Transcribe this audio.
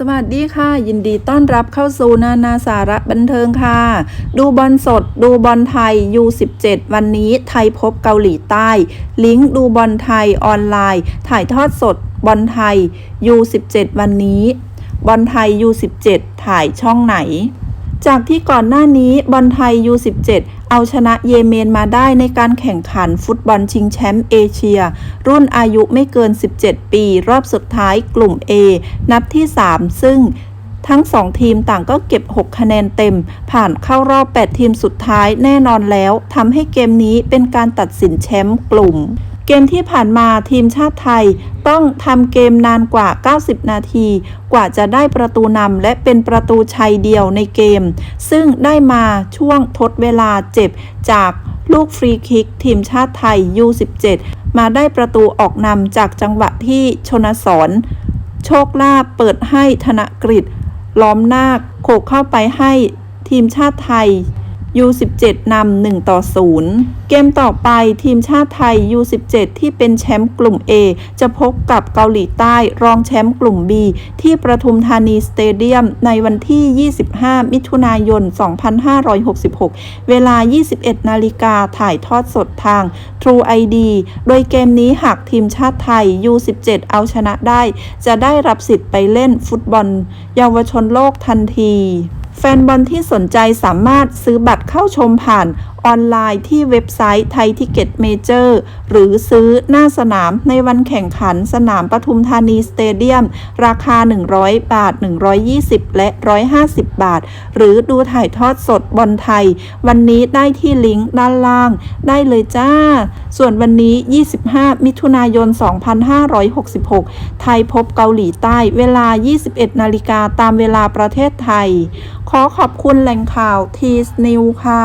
สวัสดีค่ะ ยินดีต้อนรับเข้าสู่นานาสาระบันเทิงค่ะ ดูบอลสด ดูบอลไทย U17 วันนี้ไทยพบเกาหลีใต้ ลิงก์ดูบอลไทยออนไลน์ ถ่ายทอดสดบอลไทย U17 วันนี้ บอลไทย U17 ถ่ายช่องไหน จากที่ก่อนหน้านี้บอลไทย U17 เอาชนะเยเมนมาได้ในการแข่งขันฟุตบอลชิงแชมป์เอเชีย รุ่นอายุไม่เกิน 17 ปี รอบสุดท้ายกลุ่ม A นัดที่ 3 ซึ่งทั้ง 2 ทีมต่างก็เก็บ 6 คะแนนเต็ม ผ่านเข้ารอบ 8 ทีมสุดท้ายแน่นอนแล้วทำให้เกมนี้เป็นการตัดสินแชมป์กลุ่ม เกมที่ผ่านมาทีมชาติไทยต้องทำเกมนานกว่า 90 นาที กว่าจะได้ประตูนำและเป็นประตูชัยเดียวในเกม ซึ่งได้มาช่วงทดเวลาเจ็บจากลูกฟรีคิกทีมชาติไทย U17 มาได้ประตูออกนำจากจังหวะที่ชนสรโชคลาภเปิดให้ธนกฤษล้อมนาคโขกเข้าไปให้ทีมชาติไทย U17 นำ1ต่อ 0 เกมต่อไปทีมชาติไทย U17 ที่เป็นแชมป์กลุ่ม A จะพบกับเกาหลีใต้รองแชมป์กลุ่ม B ที่ประทุมธานีสเตเดียมในวันที่ 25 มิถุนายน 2566 เวลา 21 นาฬิกาถ่ายทอดสดทาง True ID โดยเกมนี้หากทีมชาติไทย U17 เอาชนะได้ จะได้รับสิทธิ์ไปเล่นฟุตบอล เยาวชนโลกทันที แฟนบอลที่สนใจสามารถซื้อบัตรเข้าชมผ่าน ออนไลน์ที่เว็บไซต์ไทยทิเก็ตเมเจอร์หรือซื้อหน้าสนามในวันแข่งขันสนามปทุมธานีสเตเดียม ราคา 100 บาท 120 และ 150 บาท หรือดูถ่ายทอดสดบอลไทย วันนี้ได้ที่ลิงก์ด้านล่าง ได้เลยจ้า ส่วนวันนี้ 25 มิถุนายน 2566 ไทยพบเกาหลีใต้เวลา 21 นาฬิกาตามเวลาประเทศไทย ขอขอบคุณแหล่งข่าวทีสนิวค่ะ